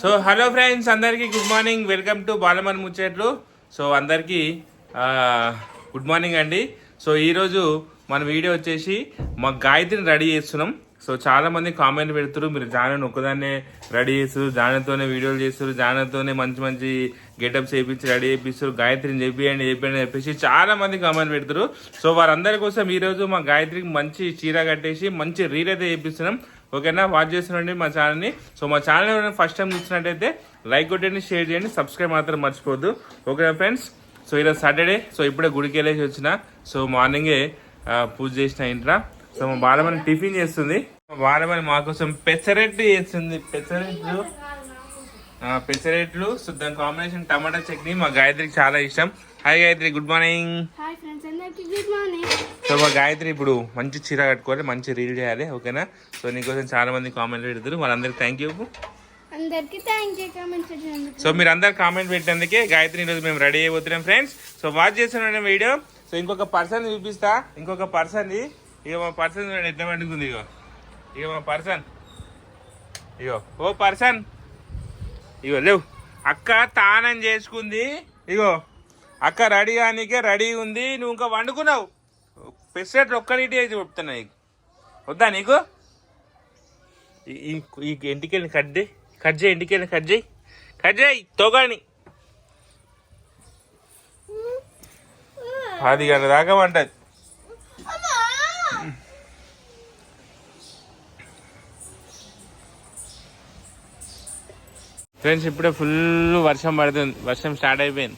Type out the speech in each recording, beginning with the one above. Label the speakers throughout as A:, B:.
A: So hello friends అందరికీ good morning. Welcome to Balaman Muchatlu. So అందరికీ good morning అండి. So ఈరోజు మన వీడియో వచ్చేసి మా గాయత్రిని రెడీ చేస్తున్నాం. సో చాలామంది కామెంట్ పెడుతున్నారు మీరు జానని ఒక్కదాన్నే రెడీ చేస్తారు జానతోనే వీడియోలు చేస్తారు జానతోనే మంచి మంచి గెటప్ చేయించి రెడీ చేపిస్తారు గాయత్రిని చెప్పియండి చెప్పండి అని చెప్పేసి చాలామంది కామెంట్ పెడతారు సో వారందరి కోసం ఈరోజు మా గాయత్రికి మంచి చీర కట్టేసి మంచి రీల్ అయితే చేపిస్తున్నాం. ఓకేనా? వాచ్ చేస్తుండండి మా ఛానల్ని సో మా ఛానల్ ఫస్ట్ టైం చూసినట్టయితే లైక్ కొట్టండి షేర్ చేయండి సబ్స్క్రైబ్ మాత్రం మర్చిపోద్దు ఓకేనా ఫ్రెండ్స్ సో ఈరోజు సాటర్డే సో ఇప్పుడే గుడికి వెళ్ళేసి వచ్చిన. సో మార్నింగే పూజ చేసిన ఇంట్లో సో మా బాలమని టిఫిన్ చేస్తుంది. బాలమని మా కోసం పెసరెట్టు చేస్తుంది. పెసరెట్లు. పెసరెట్లు సో దాని కాంబినేషన్ టమాటా చట్నీ మా గాయత్రికి చాలా ఇష్టం. Hi Gayatri good morning so మా గాయత్రి ఇప్పుడు మంచి చీర కట్టుకోవాలి మంచి రీల్ చేయాలి ఓకేనా? సో నీకోసం చాలా మంది కామెంట్ పెడతారు వాళ్ళందరికీ థ్యాంక్ యూ
B: అందరికి థ్యాంక్ యూ కామెంట్స్ వచ్చినందుకు
A: సో మీరు అందరు కామెంట్ పెట్టేందుకే గాయత్రి ఈరోజు మేము రెడీ అయిపోతున్నాం ఫ్రెండ్స్ సో వాచ్ చేస్తున్నాం వీడియో సో ఇంకొక పర్సన్ చూపిస్తా. ఇంకొక పర్సన్ ఇక మా పర్సన్ ఎట్లా పండుకుంది ఇగో. ఇక మా పర్సన్ ఇగో ఓ పర్సన్ ఇగో లేవు. అక్క తానం చేసుకుంది. ఇగో. అక్క రెడీ కానీకే రెడీ ఉంది నువ్వు ఇంకా వండుకున్నావు. పెసరెట్లు ఒక్కడిటి అయితే చెప్తున్నా నీకు. వద్దా నీకు? ఈ- ఎంటికెళ్ళి కట్ చేయి. కట్ చేయి ఎంటికెళ్ళి కట్ చేయి. కట్ చేయి తోగాని. పది గంటల దాకా వంటది ఫ్రెండ్స్ ఇప్పుడే ఫుల్ వర్షం పడుతుంది. వర్షం స్టార్ట్ అయిపోయింది.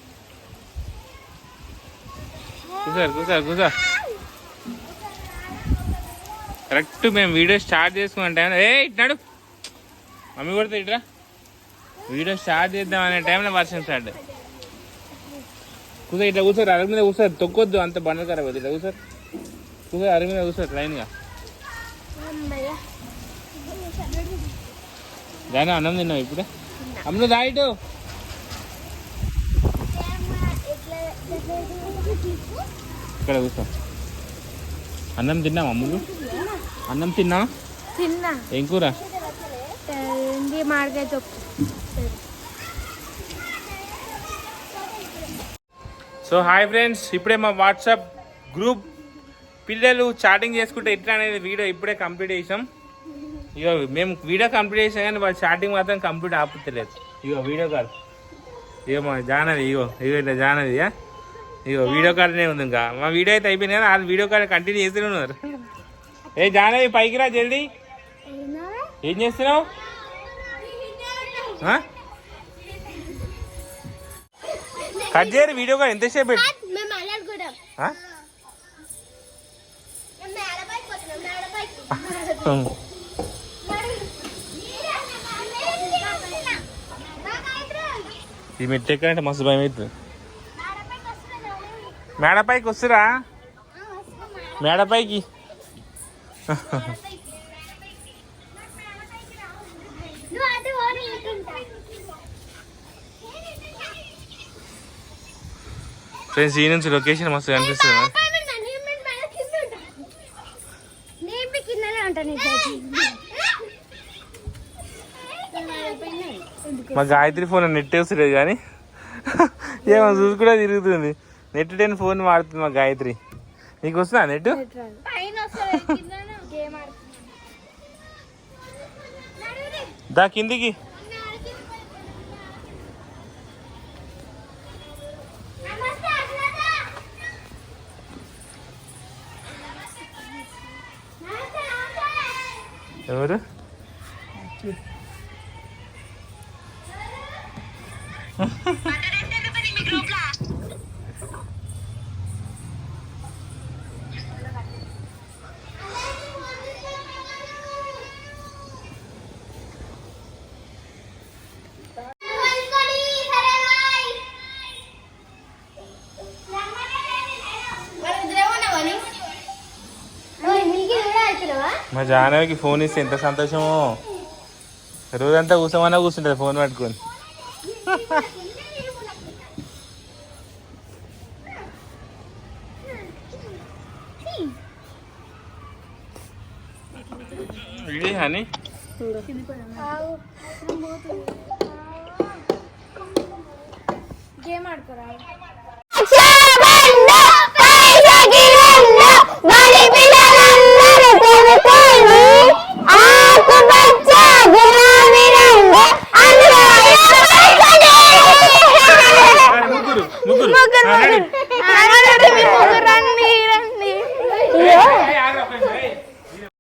A: కూసారు కూసారు కూసా కరెక్ట్ మేము వీడియో స్టార్ట్ చేసుకున్న టైం ఏ ఇట్నాడు మమ్మీ కొడితే ఇట్రా. వీడియో స్టార్ట్ చేద్దాం అనే టైంలో వర్షం స్టార్ట్ కూర్చో ఇట్లా కూర్చోరు అరుగు మీద కూర్చోరు తొక్కొద్దు అంత బండలు ఖరాబ్ అవుతుంది ఇట్లా కూర్చోరు కూర్చో అరుగు మీద కూర్చోరు లైన్గా. కానీ అన్నం తిన్నావు ఇప్పుడే? అమ్మ దాయిటు ఇక్కడ కూర్చో. అన్నం తిన్నావా అమ్ములు? అన్నం తిన్నా?
B: తిన్నా.
A: ఏం కూర?
B: ఏంది మామిడికాయ తొక్కు
A: సో హాయ్ ఫ్రెండ్స్ ఇప్పుడే మా వాట్సాప్ గ్రూప్ పిల్లలు చాటింగ్ చేసుకుంటే ఎట్లా అనేది వీడియో ఇప్పుడే కంప్లీట్ చేసాం. ఇగో మేము వీడియో కంప్లీట్ చేసాం కానీ వాళ్ళు చాటింగ్ మాత్రం కంప్లీట్ ఆపుతలేదు. ఇగో వీడియో కాల్ ఇగో మా జానది ఇగో ఇగో ఇట్లా జానది? ఇగో వీడియో కాల్నే ఉంది ఇంకా. మా వీడియో అయితే అయిపోయింది కానీ వాళ్ళు వీడియో కాల్ కంటిన్యూ చేస్తూనే ఉన్నారు. ఏ జానవి పైకి రా జల్దీ. ఏం చేస్తున్నావు? కట్ చేయరు వీడియో కాల్ ఎంతసేపు పెట్టు ఈ మెట్టు ఎక్కాలంటే మస్తు భయం అవుతుంది మేడపైకి వస్తురా. మేడపైకి. ఫ్రెండ్స్ ఈ నుంచి లొకేషన్ మస్తు కనిపిస్తుంది. మా గాయత్రి ఫోన్ నెట్ వస్తలేదు కానీ ఏమో చూసుకుంటే తిరుగుతుంది. నెట్ లేని ఫోన్ వాడుతుంది మా గాయత్రి. నీకు వస్తుందా నెట్ దా కిందికి. ఎవరు? మా జానవికి ఫోన్ ఇస్తే ఎంత సంతోషమో రోజంతా కూసామన్నా కూర్చుంటుంది ఫోన్ పట్టుకొని ఇది హనీ
B: గేమ్ ఆడుకోరా